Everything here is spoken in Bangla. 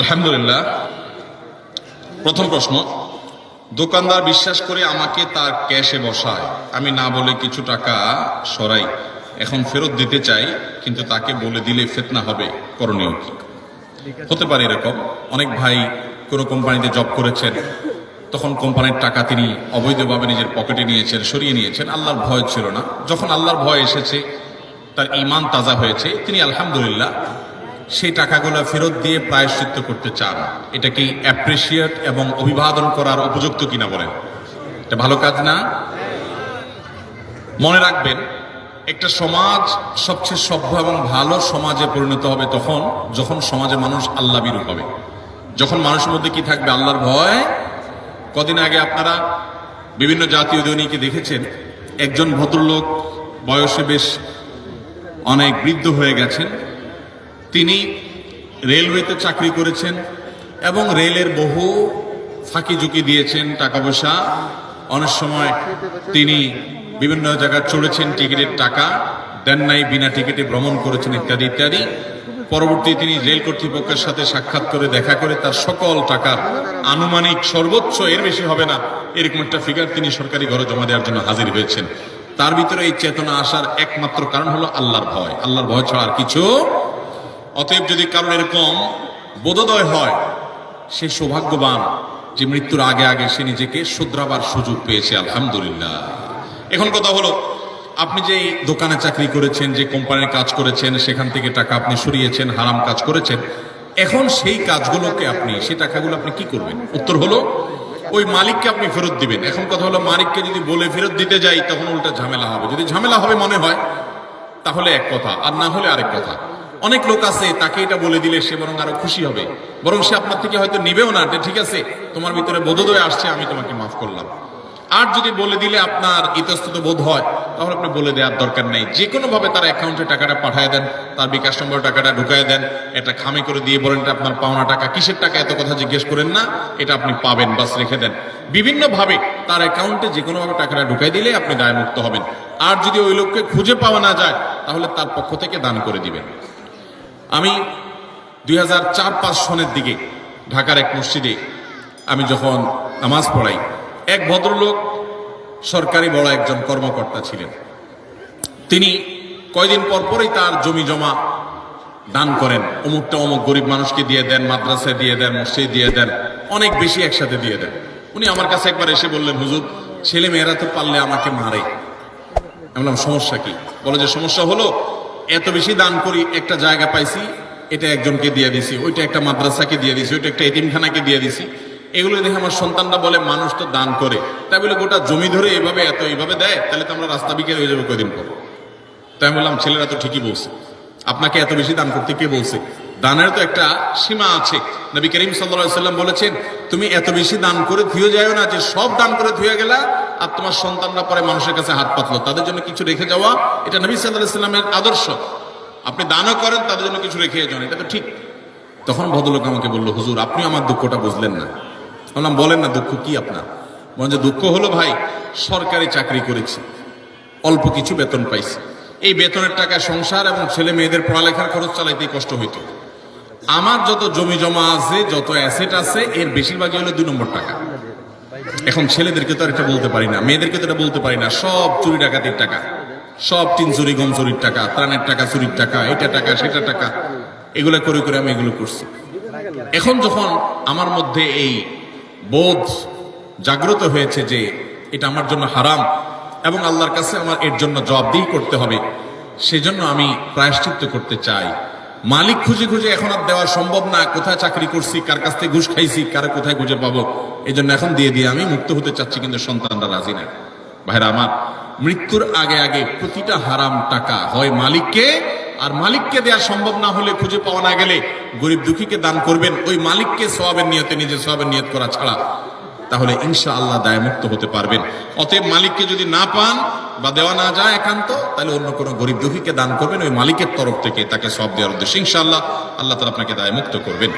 আলহামদুলিল্লাহ। প্রথম প্রশ্ন, দোকানদার বিশ্বাস করে আমাকে তার ক্যাশে বসায়। আমি না বলে কিছু টাকা সরাই, এখন ফেরত দিতে চাই, কিন্তু তাকে বলে দিলে ফেতনা হবে, করণীয় কি? হতে পারে এরকম, অনেক ভাই কোনো কোম্পানিতে জব করেছেন, তখন কোম্পানির টাকা তিনি অবৈধভাবে নিজের পকেটে নিয়েছেন, সরিয়ে নিয়েছেন, আল্লাহর ভয় ছিল না। যখন আল্লাহর ভয় এসেছে, তার ইমান তাজা হয়েছে, তিনি আলহামদুলিল্লাহ সেই টাকাগুলো ফেরত দিয়ে প্রায়শ্চিত্ত করতে চান। এটা কি অ্যাপ্রিসিয়েট এবং অভিবাদন করার উপযুক্ত কিনা বলেন। এটা ভালো কাজ না? মনে রাখবেন, একটা সমাজ সবচেয়ে সভ্য এবং ভালো সমাজে পরিণত হবে তখন যখন সমাজে মানুষ আল্লাহ বিরু হবে। যখন মানুষের মধ্যে কি থাকবে? আল্লাহর ভয়? কদিন আগে আপনারা বিভিন্ন জাতীয় দৈনিকে দেখেছেন, একজন ভদ্রলোক বয়সে বেশ অনেক বৃদ্ধ হয়ে গেছেন। তিনি রেলওয়েতে চাকরি করেছেন এবং রেলের বহু ফাঁকি ঝুঁকি দিয়েছেন টাকা পয়সা। অনেক সময় তিনি বিভিন্ন জায়গায় চড়েছেন টিকিটের টাকা, দেন নাই, বিনা টিকিটে ভ্রমণ করেছেন ইত্যাদি ইত্যাদি। পরবর্তী তিনি রেল কর্তৃপক্ষের সাথে সাক্ষাৎ করে, দেখা করে তার সকল টাকার আনুমানিক সর্বোচ্চ, এর বেশি হবে না, এরকম একটা ফিগার তিনি সরকারি ঘরে জমা দেওয়ার জন্য হাজির হয়েছেন। তার ভিতরে এই চেতনা আসার একমাত্র কারণ হলো আল্লাহর ভয়। আল্লাহর ভয় ছাড়া আর কিছু অতএব যদি কারণ এরকম বোধোদয় হয়, সে সৌভাগ্যবান যে মৃত্যুর আগে আগে সে নিজেকে শুধরাবার সুযোগ পেয়েছে, আলহামদুলিল্লাহ। এখন কথা হলো, আপনি যে দোকানে চাকরি করেছেন, যে কোম্পানির কাজ করেছেন, সেখান থেকে টাকা আপনি সরিয়েছেন, হারাম কাজ করেছেন, এখন সেই কাজগুলোকে আপনি, সেই টাকাগুলো আপনি কি করবেন? উত্তর হলো, ওই মালিককে আপনি ফেরত দিবেন। এখন কথা হলো, মালিককে যদি বলে ফেরত দিতে যাই, তখন উল্টা ঝামেলা হবে। যদি ঝামেলা হবে মনে হয়, তাহলে এক কথা, আর না হলে আরেক কথা। অনেক লোক আছে, তাকে এটা বলে দিলে সে বরং আরও খুশি হবে। বরং সে আপনার থেকে হয়তো নিবেও না, যে ঠিক আছে, তোমার ভিতরে বোধোদয় আসছে, আমি তোমাকে মাফ করলাম। আর যদি বলে দিলে আপনার ইতস্তত বোধ হয়, তাহলে আপনি বলে দেওয়ার দরকার নেই। যে কোনো ভাবে তার অ্যাকাউন্টে টাকাটা পাঠিয়ে দেন, তার বিকাশ নম্বর টাকাটা ঢুকায় দেন, এটা খামে করে দিয়ে বলেন, এটা আপনার পাওনা টাকা, কিসের টাকা, এত কথা জিজ্ঞেস করেন না, এটা আপনি পাবেন, বাস রেখে দেন। বিভিন্ন ভাবে তার অ্যাকাউন্টে যে কোনো ভাবে টাকাটা ঢুকাই দিলে আপনি দায়মুক্ত হবেন। আর যদি ওই লোককে খুঁজে পাওয়া না যায়, তাহলে তার পক্ষ থেকে দান করে দিবেন। আমি দুই হাজার চার পাঁচ সনের দিকে ঢাকার এক মসজিদে আমি যখন নামাজ পড়াই, এক ভদ্রলোক সরকারি বড় একজন কর্মকর্তা ছিলেন। তিনি কয়দিন পর পরই তার জমি জমা দান করেন। অমুকটা অমুক গরিব মানুষকে দিয়ে দেন, মাদ্রাসায় দিয়ে দেন, মসজিদ দিয়ে দেন, অনেক বেশি একসাথে দিয়ে দেন। উনি আমার কাছে একবার এসে বললেন, হুজুর ছেলে মেয়েরা তো পারলে আমাকে মারে। আমি সমস্যা কি? বলে যে, সমস্যা হলো এত বেশি দান করি, একটা জায়গা পাইছি, এটা একজনকে দিয়ে দিছি, ওইটা একটা মাদ্রাসাকে দিয়ে দিছি, ওইটা একটা এতিমখানাকে দিয়ে দিছি। এগুলো দেখে আমার সন্তানরা বলে, মানুষ তো দান করে। তাই বলে, গোটা জমি ধরে এভাবে এত এইভাবে দেয়, তাহলে তো আমরা রাস্তা বিকেল হয়ে যাবে কদিন পর? তাই বললাম, ছেলেরা তো ঠিকই বলছে। আপনাকে এত বেশি দান করতে কে বলছে? দানের তো একটা সীমা আছে। নবী করিম সাল্লা সাল্লাম বলেছেন, তুমি এত বেশি দান করে ধুয়ে যাও না, যে সব দান করে ধুয়ে গেলা আর তোমার সন্তানরা পরে মানুষের কাছে হাত পাতলো। তাদের জন্য কিছু রেখে যাওয়া, এটা নবী সাল্লাহ সাল্লামের আদর্শ। আপনি দানও করেন, তাদের জন্য কিছু রেখে যান, এটা তো ঠিক। তখন ভদ্রলোক আমাকে বলল, হুজুর, আপনি আমার দুঃখটা বুঝলেন না। বললাম, বলেন না, দুঃখ কি আপনার? বলেন যে, দুঃখ হলো ভাই, সরকারি চাকরি করেছি, অল্প কিছু বেতন পাইছি। এই বেতনের টাকায় সংসার এবং ছেলে মেয়েদের পড়ালেখার খরচ চালাইতেই কষ্ট হইতো। আমার যত জমি জমা আছে, যত অ্যাসেট আছে, এর বেশিরভাগই হলো দুই নম্বর টাকা। এখন ছেলেদেরকে তো আর এটা বলতে পারি না, মেয়েদেরকে তো এটা বলতে পারি না। সব চুরি ডাকাতির টাকা, সব তিন চুরি, গম চুরির টাকা, ত্রাণের টাকা, চুরির টাকা, এটা টাকা, সেটা টাকা, এগুলো করে করে আমি এগুলো করছি। এখন যখন আমার মধ্যে এই বোধ জাগ্রত হয়েছে যে এটা আমার জন্য হারাম এবং আল্লাহর কাছে আমার এর জন্য জবাবদিহি করতে হবে, সেজন্য আমি প্রায়শ্চিত্ত করতে চাই। মালিক খুঁজে খুঁজে এখন আর দেওয়া সম্ভব না, কোথায় চাকরি করছি, কার কাছ থেকে ঘুষ খাইছি, কার কোথায় খুঁজে পাবো। এই জন্য এখন দিয়ে দিয়ে আমি মুক্ত হতে চাচ্ছি, কিন্তু সন্তানরা রাজি না ভাইরা আমার, মৃত্যুর আগে আগে প্রতিটা হারাম টাকা হয় মালিককে, আর মালিককে দেওয়া সম্ভব না হলে খুঁজে পাওয়া না গেলে গরিব দুঃখীকে দান করবেন। ওই মালিককে সোয়াবের নিয়তে নিজে সোয়াবের নিয়ত করা ছাড়া তাহলে ইনশা আল্লাহ দায়মুক্ত হতে পারবেন। অতএব মালিককে যদি না পান বা দেওয়া না যায় একান্ত, তাহলে অন্য কোনো গরিব দুঃখীকে দান করবেন। ওই মালিকের তরফ থেকে তাকে সব দেওয়ার উদ্দেশ্যে ইনশাআল্লাহ আল্লাহ তালা আপনাকে দায়মুক্ত করবেন।